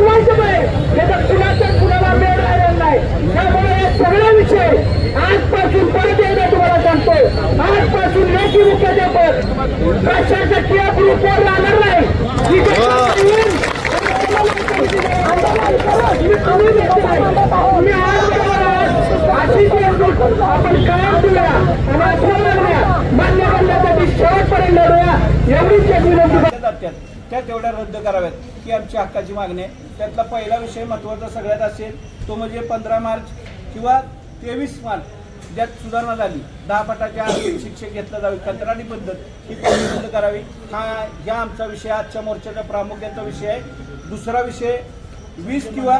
शिकवायचं काय हे विनंती त्या तेवढ्या रद्द कराव्यात. ही आमची हक्काची मागणी आहे. त्यातला पहिला विषय महत्त्वाचा सगळ्यात असेल तो म्हणजे पंधरा मार्च किंवा तेवीस मार्च ज्यात सुधारणा झाली. दहा पटाच्या आधी शिक्षक घेतलं जावी. कंत्राटी पद्धत ही बंद रद्द करावी? हा ह्या आमचा विषय आजच्या मोर्चाचा प्रामुख्याचा विषय आहे. दुसरा विषय वीस किंवा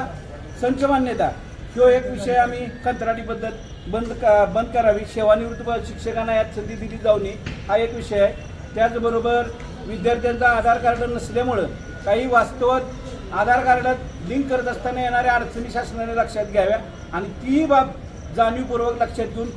संच मान्यता ह्यो एक विषय आम्ही कंत्राटी पद्धत बंद का बंद करावी. सेवानिवृत्त शिक्षकांना यात संधी दिली जाऊ नये. हा एक विषय आहे. त्याचबरोबर विद्यार्थ्यांचा आधार कार्ड नसल्यामुळं काही वास्तवात आधार कार्डात लिंक करत असताना येणाऱ्या अडचणी शासनाने लक्षात घ्याव्या आणि ती बाब जाणीवपूर्वक लक्षात घेऊन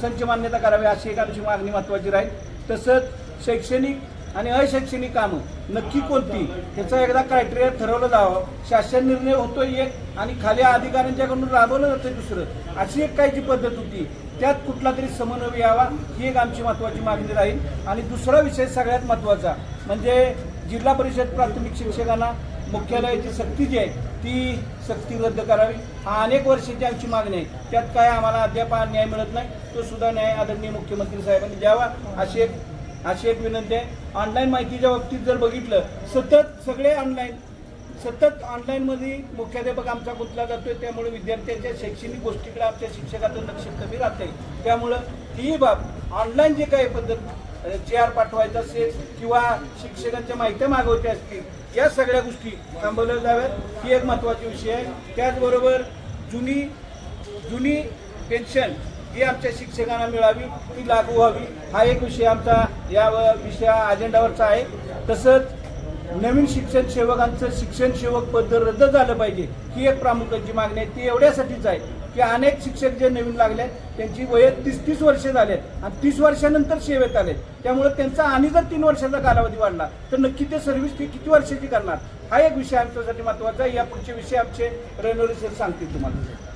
संच मान्यता करावी अशी एक आमची मागणी महत्त्वाची राहील. तसंच शैक्षणिक आणि अशैक्षणिक कामं नक्की कोणती? ह्याचा एकदा क्रायटेरिया ठरवलं जावं. शासन निर्णय होतो एक आणि खाली अधिकाऱ्यांच्याकडून राबवलं जातं दुसरं. अशी एक काही जी पद्धत होती. त्यात कुठला तरी समन्वय यावा ही एक आमची महत्त्वाची मागणी राहील. आणि दुसरा विषय सगळ्यात महत्त्वाचा म्हणजे जिल्हा परिषद प्राथमिक शिक्षकांना मुख्यालयाची सक्ती जी आहे ती सक्ती रद्द करावी. हा अनेक वर्षाची आमची मागणी आहे. त्यात काय आम्हाला अद्याप न्याय मिळत नाही. तो सुद्धा न्याय आदरणीय मुख्यमंत्री साहेबांनी द्यावा अशी एक अशी एक विनंती आहे. ऑनलाईन माहितीच्या बाबतीत जर बघितलं सतत सगळे ऑनलाईन सतत ऑनलाईनमध्ये मुख्याध्यापक आमचा गुंतला जातोय त्यामुळे विद्यार्थ्यांच्या शैक्षणिक गोष्टीकडे आमच्या शिक्षकाचं लक्ष कमी राहते त्यामुळं ही बाब ऑनलाईन जे काही पद्धत जे आर पाठवायचं असेल किंवा शिक्षकांच्या माहित्या मागवायच्या असतील या सगळ्या गोष्टी थांबवल्या जाव्यात. ही एक महत्त्वाची विषय आहे. त्याचबरोबर जुनी जुनी पेन्शन ही आमच्या शिक्षकांना मिळावी ती लागू व्हावी. हा एक विषय आमचा या व- विषया अजेंडावरचा आहे. तसंच नवीन शिक्षण सेवकांचं शिक्षण सेवक पद रद्द झालं पाहिजे ही एक प्रामुख्याची मागणी आहे. ती एवढ्यासाठीच आहे की अनेक शिक्षक जे नवीन लागले त्यांची वय तीस तीस वर्ष झालेत आणि तीस वर्षानंतर सेवेत आले त्यामुळे त्यांचा आणि जर तीन वर्षाचा कालावधी वाढला तर नक्की ते सर्व्हिस ती किती वर्षाची करणार? हा एक विषय आमच्यासाठी महत्त्वाचा आहे. या पुढचे विषय आमचे रणोरी सर सांगतील तुम्हाला.